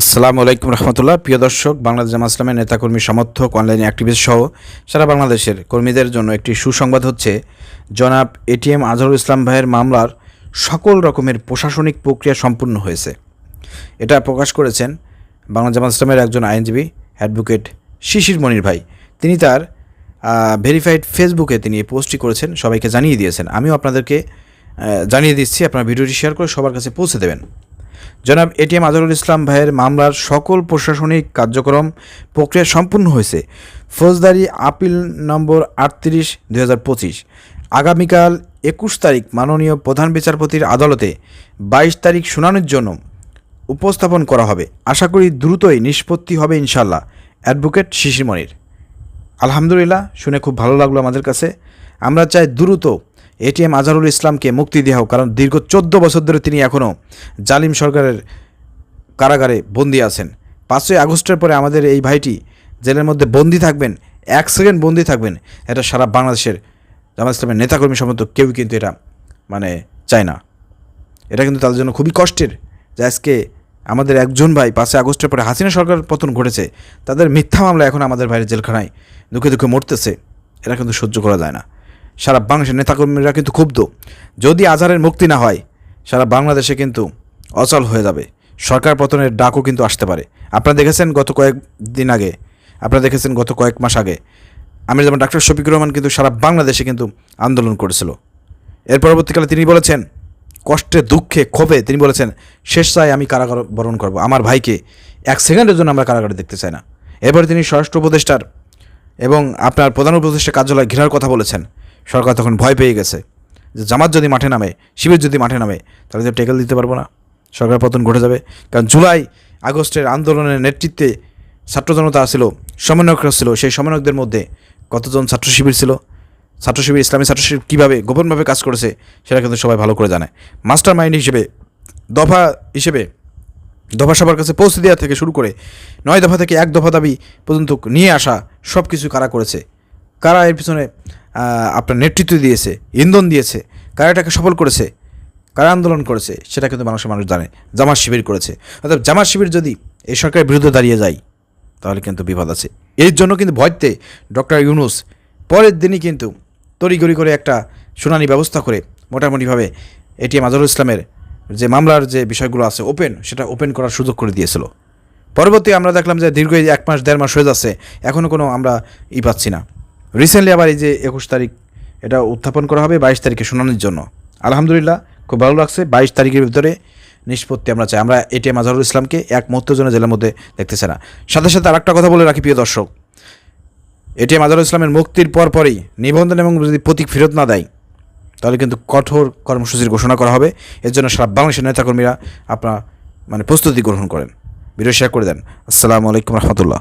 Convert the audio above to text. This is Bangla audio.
আসসালামু আলাইকুম রহমতুল্লাহ। প্রিয় দর্শক, বাংলাদেশ জামা ইসলামের নেতাকর্মী, সমর্থক, অনলাইন অ্যাক্টিভিস্ট সহ সারা বাংলাদেশের কর্মীদের জন্য একটি সুসংবাদ হচ্ছে, জনাব এটিএম আজহারুল ইসলাম ভাইয়ের মামলার সকল রকমের প্রশাসনিক প্রক্রিয়া সম্পূর্ণ হয়েছে। এটা প্রকাশ করেছেন বাংলা জামা ইসলামের একজন আইনজীবী অ্যাডভোকেট শিশির মনির ভাই। তিনি তার ভেরিফাইড ফেসবুকে তিনি পোস্টটি করেছেন, সবাইকে জানিয়ে দিয়েছেন। আমিও আপনাদেরকে জানিয়ে দিচ্ছি, আপনারা ভিডিওটি শেয়ার করে সবার কাছে পৌঁছে দেবেন। জনাব এটিএম আজহারুল ইসলাম ভাইয়ের মামলার সকল প্রশাসনিক কার্যক্রম প্রক্রিয়া সম্পূর্ণ হয়েছে। ফৌজদারি আপিল নম্বর আটত্রিশ, দুই হাজার পঁচিশ। আগামীকাল একুশ তারিখ মাননীয় প্রধান বিচারপতির আদালতে বাইশ তারিখ শুনানির জন্য উপস্থাপন করা হবে। আশা করি দ্রুতই নিষ্পত্তি হবে ইনশাল্লাহ অ্যাডভোকেট শিশির মনির। আলহামদুলিল্লাহ, শুনে খুব ভালো লাগল আমাদের কাছে। আমরা চাই দ্রুত এটিএম আজহারুল ইসলামকে মুক্তি দেওয়া হোক, কারণ দীর্ঘ চোদ্দ বছর ধরে তিনি এখনও জালিম সরকারের কারাগারে বন্দি আছেন। পাঁচই আগস্টের পরে আমাদের এই ভাইটি জেলের মধ্যে বন্দি থাকবেন, এক সেকেন্ড বন্দি থাকবেন, এটা সারা বাংলাদেশের জামাত ইসলামের নেতাকর্মী সমর্থক কেউ কিন্তু এটা মানে চায় না। এটা কিন্তু তাদের জন্য খুবই কষ্টের যে আজকে আমাদের একজন ভাই, পাঁচই আগস্টের পরে হাসিনা সরকার পতন ঘটেছে, তাদের মিথ্যা মামলা এখন আমাদের ভাইয়ের জেলখানায় দুঃখে দুঃখে মরতেছে, এটা কিন্তু সহ্য করা যায় না। সারা বাংলাদেশের নেতাকর্মীরা কিন্তু ক্ষুব্ধ। যদি আজহারের মুক্তি না হয়, সারা বাংলাদেশে কিন্তু অচল হয়ে যাবে। সরকার পতনের ডাকও কিন্তু আসতে পারে। আপনারা দেখেছেন গত কয়েক দিন আগে, আপনারা দেখেছেন গত কয়েক মাস আগে আমি যেমন ডাক্তার শফিকুর রহমান কিন্তু সারা বাংলাদেশে কিন্তু আন্দোলন করেছিল। এর পরবর্তীকালে তিনি বলেছেন, কষ্টে, দুঃখে, ক্ষোভে তিনি বলেছেন, শেষ চাই আমি কারাগার বরণ করব। আমার ভাইকে এক সেকেন্ডের জন্য আমরা কারাগারে দেখতে চাই না। এরপরে তিনি স্বরাষ্ট্র উপদেষ্টার এবং আপনার প্রধান উপদেষ্টা কার্যালয় ঘেরার কথা বলেছেন। সরকার তখন ভয় পেয়ে গেছে যে জামাত যদি মাঠে নামে, শিবির যদি মাঠে নামে, তাহলে তো টেকেল দিতে পারব না। সরকার পতন ঘটে যাবে। কারণ জুলাই আগস্টের আন্দোলনের নেতৃত্বে ছাত্র জনতা ছিল, সমন্বয়করা ছিল, সেই সমন্বয়কদের মধ্যে কতজন ছাত্র শিবির ছিল? ছাত্র শিবির, ইসলামী ছাত্র শিবির কীভাবে গোপনভাবে কাজ করেছে, সেটা কিন্তু সবাই ভালো করে জানে। মাস্টার মাইন্ড হিসেবে, দফা হিসেবে, দফা সবার কাছে পৌঁছে দেওয়া থেকে শুরু করে নয় দফা থেকে এক দফা দাবি পর্যন্ত নিয়ে আসা সব কিছু কারা করেছে? কারা এর পিছনে আপনার নেতৃত্ব দিয়েছে, ইন্ধন দিয়েছে, কারা এটাকে সফল করেছে, কারা আন্দোলন করেছে, সেটা কিন্তু মানুষের মানুষ জানে, জামাত শিবির করেছে। অর্থাৎ জামাত শিবির যদি এই সরকারের বিরুদ্ধে দাঁড়িয়ে যায়, তাহলে কিন্তু বিপদ আছে। এর জন্য কিন্তু ভয়তে ডক্টর ইউনুস পরের দিনই কিন্তু তড়িগড়ি করে একটা শুনানি ব্যবস্থা করে মোটামুটিভাবে এটিএম আজহারুল ইসলামের যে মামলার যে বিষয়গুলো আছে ওপেন, সেটা ওপেন করার সুযোগ করে দিয়েছিল। পরবর্তী আমরা দেখলাম যে দীর্ঘ এক মাস, দেড় মাস হয়ে যাচ্ছে এখনও কোনো আমরা ই পাচ্ছি না। রিসেন্টলি আবার এই যে একুশ তারিখ, এটা উত্থাপন করা হবে বাইশ তারিখে শুনানির জন্য। আলহামদুলিল্লাহ, খুব ভালো লাগছে। বাইশ তারিখের ভিতরে নিষ্পত্তি আমরা চাই। আমরা এটিএম আজহারুল ইসলামকে এক মুহূর্তের জন্য জেলের মধ্যে দেখতেছে না। সাথে সাথে আরেকটা কথা বলে রাখি, প্রিয় দর্শক। এটিএম আজহারুল ইসলামের মুক্তির পর পরই নিবন্ধন এবং যদি প্রতীক ফেরত না দেয়, তাহলে কিন্তু কঠোর কর্মসূচির ঘোষণা করা হবে। এর জন্য সারা বাংলাদেশের নেতাকর্মীরা আপনার মানে প্রস্তুতি গ্রহণ করেন। শেয়ার করে দেন। আসসালামু আলাইকুম রহমতুল্লাহ।